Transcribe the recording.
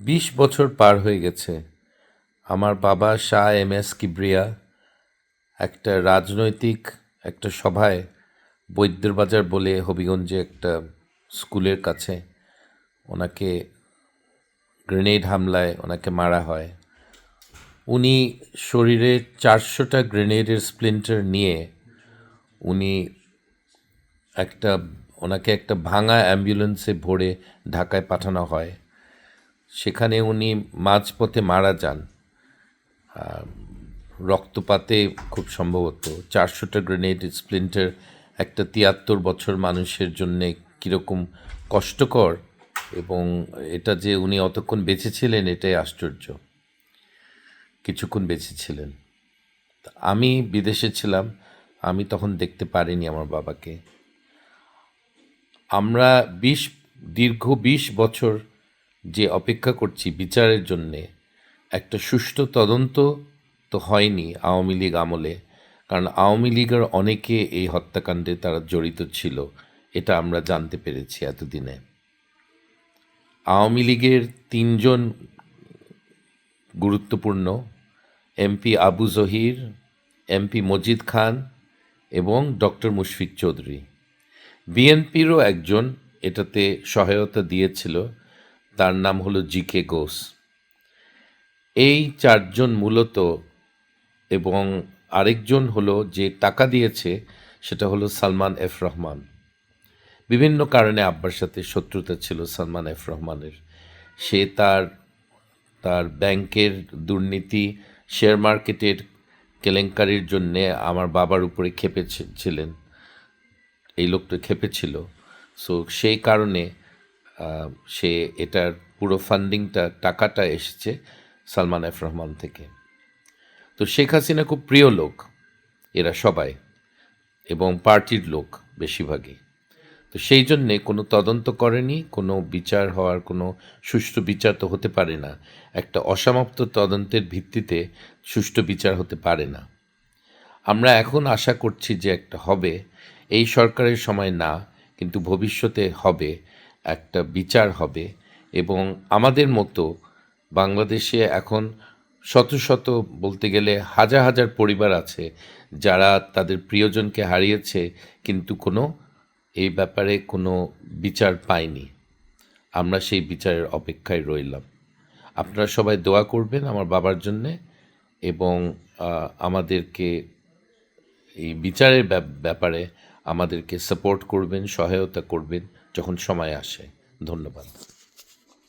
বিশ বছর পার হয়ে গেছে। আমার বাবা শাহ এম এস কিবরিয়া, একটা রাজনৈতিক, একটা সভায় বৈদ্যের বাজার বলে হবিগঞ্জে একটা স্কুলের কাছে ওনাকে গ্রেনেড হামলায় ওনাকে মারা হয়। উনি শরীরে চারশোটা গ্রেনেডের স্প্লিন্টার নিয়ে উনি একটা, ওনাকে একটা ভাঙা অ্যাম্বুলেন্সে ভরে ঢাকায় পাঠানো হয়। সেখানে উনি মাঝপথে মারা যান। রক্তপাতে খুব সম্ভবত চারশোটা গ্রেনেড স্প্লিন্টার, একটা তিয়াত্তর বছর মানুষের জন্য কীরকম কষ্টকর এবং এটা যে উনি অতক্ষণ বেঁচে ছিলেন এটাই আশ্চর্য। কিছুক্ষণ বেঁচে ছিলেন আমি বিদেশে ছিলাম, আমি তখন দেখতে পারিনি আমার বাবাকে। আমরা বিশ, দীর্ঘ বিশ বছর যে অপেক্ষা করছি বিচারের জন্যে, একটা সুষ্ঠু তদন্ত তো হয়নি আওয়ামী লীগ আমলে, কারণ আওয়ামী লীগের অনেকে এই হত্যাকাণ্ডে তারা জড়িত ছিল, এটা আমরা জানতে পেরেছি এতদিনে। আওয়ামী লীগের তিনজন গুরুত্বপূর্ণ, এমপি আবু জহির, এমপি মজিদ খান এবং ডক্টর মুশফিক চৌধুরী। বিএনপিরও একজন এটাতে সহায়তা দিয়েছিল তার নাম হলো জি কে ঘোষ। এই চারজন মূলত এবং আরেকজন হলো যে টাকা দিয়েছে সেটা হলো সালমান এফ রহমান। বিভিন্ন কারণে আব্বার সাথে শত্রুতা ছিল সালমান এফ রহমানের। সে তার তার ব্যাংকের দুর্নীতি, শেয়ার মার্কেটের কেলেঙ্কারির জন্যে আমার বাবার উপরে খেপে ছি- ছিলেন। এই লোকটা খেপেছিল। সো সেই কারণে সে এটার পুরো ফান্ডিংটা টাকাটা এসেছে সালমান এফ রহমান থেকে। তো শেখ হাসিনা খুব প্রিয় লোক, এরা সবাই, এবং পার্টির লোক বেশিরভাগই। তো সেই জন্যে কোনো তদন্ত করেনি, কোনো বিচার হওয়ার, কোনো সুষ্ঠু বিচার তো হতে পারে না। একটা অসমাপ্ত তদন্তের ভিত্তিতে সুষ্ঠু বিচার হতে পারে না। আমরা এখন আশা করছি যে একটা হবে, এই সরকারের সময় না, কিন্তু ভবিষ্যতে হবে। একটা বিচার হবে এবং আমাদের মতো বাংলাদেশে এখন শত শত বলতে গেলে হাজার হাজার পরিবার আছে যারা তাদের প্রিয়জনকে হারিয়েছে কিন্তু কোনো এই ব্যাপারে কোনো বিচার পায়নি। আমরা সেই বিচারের অপেক্ষায় রইলাম। আপনারা সবাই দোয়া করবেন আমার বাবার জন্যে এবং আমাদেরকে এই বিচারের ব্যাপ- ব্যাপারে আমাদেরকে সাপোর্ট করবেন, সহায়তা করবেন। যখন সময় আসে ধন্যবাদ।